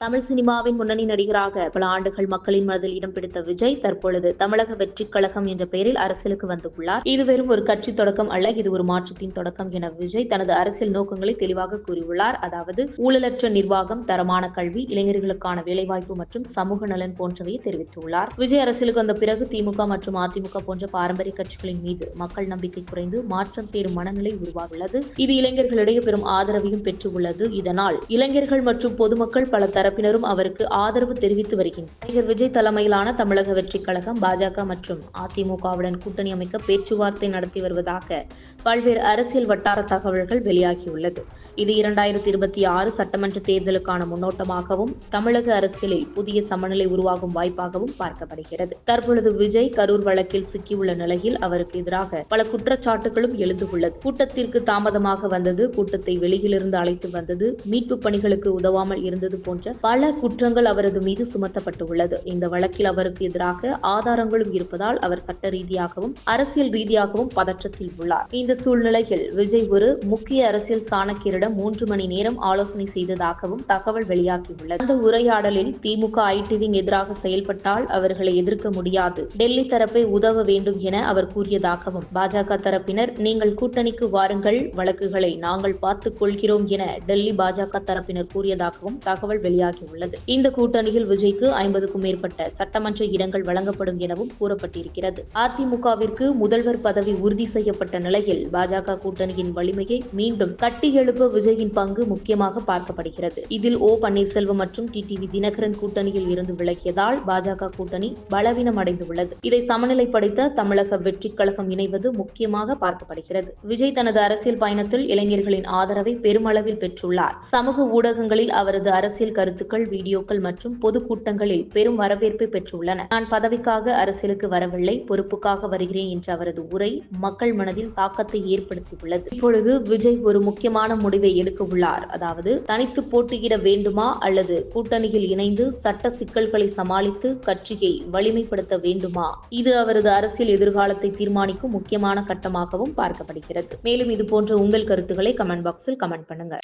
தமிழ் சினிமாவின் முன்னணி நடிகராக பல ஆண்டுகள் மக்களின் மனதில் இடம் பிடித்த விஜய் தற்பொழுது தமிழக வெற்றிக் கழகம் என்ற பெயரில் அரசியலுக்கு வந்துள்ளார். இது வெறும் ஒரு கட்சி தொடக்கம் அல்ல இது ஒரு மாற்றத்தின் தொடக்கம் என விஜய் தனது அரசியல் நோக்கங்களை தெளிவாக கூறியுள்ளார். அதாவது ஊழலற்ற நிர்வாகம் தரமான கல்வி இளைஞர்களுக்கான வேலைவாய்ப்பு மற்றும் சமூக நலன் போன்றவையை தெரிவித்துள்ளார். விஜய் அரசியலுக்கு வந்த பிறகு திமுக மற்றும் அதிமுக போன்ற பாரம்பரிய கட்சிகளின் மீது மக்கள் நம்பிக்கை குறைந்து மாற்றம் தேடும் மனநிலை உருவாகியுள்ளது. இது இளைஞர்களிடையே பெரும் ஆதரவையும் பெற்றுள்ளது. இதனால் இளைஞர்கள் மற்றும் பொதுமக்கள் பல தரப்பினரும் அவருக்கு ஆதரவு தெரிவித்து வருகின்றனர். நடிகர் விஜய் தலைமையிலான தமிழக வெற்றிக் கழகம் பாஜக மற்றும் அதிமுகவுடன் கூட்டணி அமைக்க பேச்சுவார்த்தை நடத்தி வருவதாக பல்வேறு அரசியல் வட்டார தகவல்கள் வெளியாகியுள்ளது. இது இரண்டாயிரத்தி இருபத்தி ஆறு சட்டமன்ற தேர்தலுக்கான முன்னோட்டமாகவும் தமிழக அரசியலில் புதிய சமநிலை உருவாகும் வாய்ப்பாகவும் பார்க்கப்படுகிறது. தற்பொழுது விஜய் கரூர் வழக்கில் சிக்கியுள்ள நிலையில் அவருக்கு எதிராக பல குற்றச்சாட்டுகளும் எழுந்துள்ளது. கூட்டத்திற்கு தாமதமாக வந்தது கூட்டத்தை வெளியிலிருந்து அழைத்து வந்தது மீட்பு பணிகளுக்கு உதவாமல் இருந்தது போன்ற பல குற்றங்கள் அவரது மீது சுமத்தப்பட்டுள்ளது. இந்த வழக்கில் அவருக்கு எதிராக ஆதாரங்களும் இருப்பதால் அவர் சட்ட ரீதியாகவும் அரசியல் ரீதியாகவும் பதற்றத்தில் உள்ளார். இந்த சூழ்நிலையில் விஜய் ஒரு முக்கிய அரசியல் சாணக்கியரிடம் மூன்று மணி நேரம் ஆலோசனை செய்ததாகவும் தகவல் வெளியாகியுள்ளது. அந்த உரையாடலில் திமுக ஐடிவிங் எதிராக செயல்பட்டால் அவர்களை எதிர்க்க முடியாது. டெல்லி தரப்பை உதவ வேண்டும் என அவர் கூறியதாகவும் பாஜக தரப்பினர் நீங்கள் கூட்டணிக்கு வாருங்கள் வழக்குகளை நாங்கள் பார்த்துக் கொள்கிறோம் என டெல்லி பாஜக தரப்பினர் கூறியதாகவும் தகவல் வெளியாகியுள்ளது இந்த கூட்டணியில் விஜய்க்கு ஐம்பதுக்கும் மேற்பட்ட சட்டமன்ற இடங்கள் வழங்கப்படும் எனவும் கூறப்பட்டிருக்கிறது. அதிமுகவிற்கு முதல்வர் பதவி உறுதி செய்யப்பட்ட நிலையில் பாஜக கூட்டணியின் வலிமையை மீண்டும் கட்டி எழுப்ப விஜயின் பங்கு முக்கியமாக பார்க்கப்படுகிறது. இதில் ஓ பன்னீர்செல்வம் மற்றும் டிடிவி தினகரன் கூட்டணியில் இருந்து விலகியதால் பாஜக கூட்டணி பலவீனம் அடைந்துள்ளது இதை சமநிலைப்படுத்த தமிழக வெற்றி கழகம் இணைவது முக்கியமாக பார்க்கப்படுகிறது. விஜய் தனது அரசியல் பயணத்தில் இளைஞர்களின் ஆதரவை பெருமளவில் பெற்றுள்ளார். சமூக ஊடகங்களில் அவரது அரசியல் கருத்து கருத்துக்கள் வீடியோக்கள் மற்றும் பொதுக்கூட்டங்களில் பெரும் வரவேற்பை பெற்றுள்ளன. நான் பதவிக்காக அரசியலுக்கு வரவில்லை பொறுப்புக்காக வருகிறேன் என்ற அவரது உரை மக்கள் மனதில் தாக்கத்தை ஏற்படுத்தியுள்ளது. இப்பொழுது விஜய் ஒரு முக்கியமான முடிவை எடுக்க உள்ளார். அதாவது தனித்து போட்டியிட வேண்டுமா அல்லது கூட்டணியில் இணைந்து சட்ட சிக்கல்களை சமாளித்து கட்சியை வலிமைப்படுத்த வேண்டுமா? இது அவரது அரசியல் எதிர்காலத்தை தீர்மானிக்கும் முக்கியமான கட்டமாகவும் பார்க்கப்படுகிறது. மேலும் இது போன்ற உங்கள் கருத்துக்களை கமெண்ட் பாக்ஸில் கமெண்ட் பண்ணுங்க